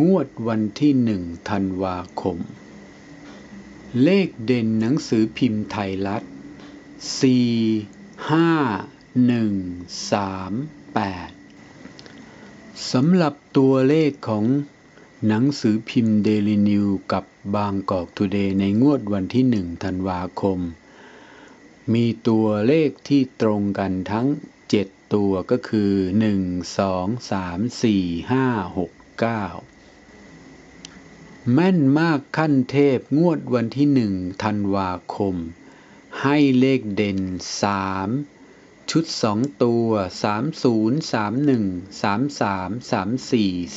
งวดวันที่หนึ่งธันวาคม เลขเด่นหนังสือพิมพ์ไทยรัฐ 4 5 1 3 8 สำหรับตัวเลขของหนังสือพิมพ์เดลินิวกับบางกอกทูเดย์ในงวดวันที่หนึ่งธันวาคม มีตัวเลขที่ตรงกันทั้ง 7 ตัวก็คือ 1 2 3 4 5 6 9 แม่นมากขั้นเทพงวดวันที่หนึ่งธันวาคม ให้เลขเด่น3ชุด2ตัว30 31 33 34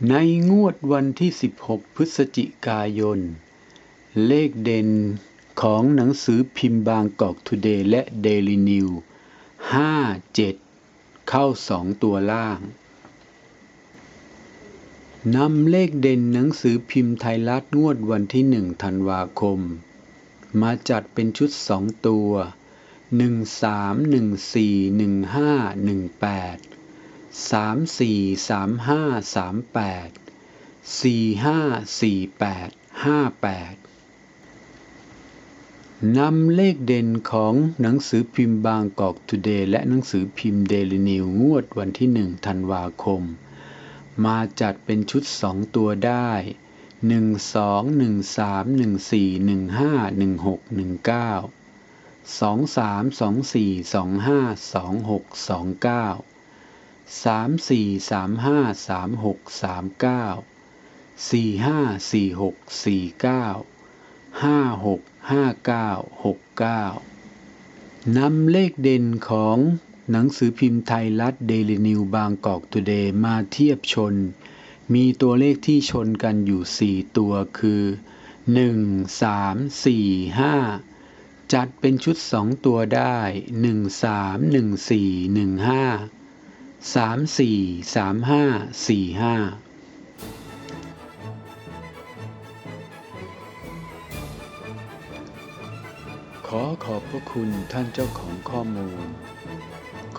35ในงวดวันที่ 16 พฤศจิกายน เลขเด่นของหนังสือพิมพ์บางกอกทูเดย์และเดลินิว 5 7 เข้า 2 ตัวล่าง นำเลขเด่นหนังสือพิมพ์ไทยรัฐงวดวันที่หนึ่งธันวาคม มาจัดเป็นชุดสองตัว 1 3 1 4 1 5 1 8 3 4 3 5 3 8 4 5 4 8 5 8 นำเลขเด่นของหนังสือพิมพ์บางกอกทูเดย์และหนังสือพิมพ์เดลินิวงวดวันที่หนึ่งธันวาคม มาจัดเป็นชุดสองตัวได้1 2 1 3 1 4 1 5 1 6 1 9 2 3 2 4 2 5 2 6 2 9 3 4 3 5 3 6 3 9 4 5 4 6 4 9 5 6 5 9 6 9นำเลขเด่นของ หนังสือพิมพ์ไทยรัฐเดลินิวบางกอกทูเดย์มาเทียบชน มีตัวเลขที่ชนกันอยู่ 4 ตัวคือ 1 3 4 5 จัดเป็นชุด 2 ตัวได้ 1 3 1 4 1 5 3 4 3 5 4 5ขอขอบพระคุณท่านเจ้าของข้อมูล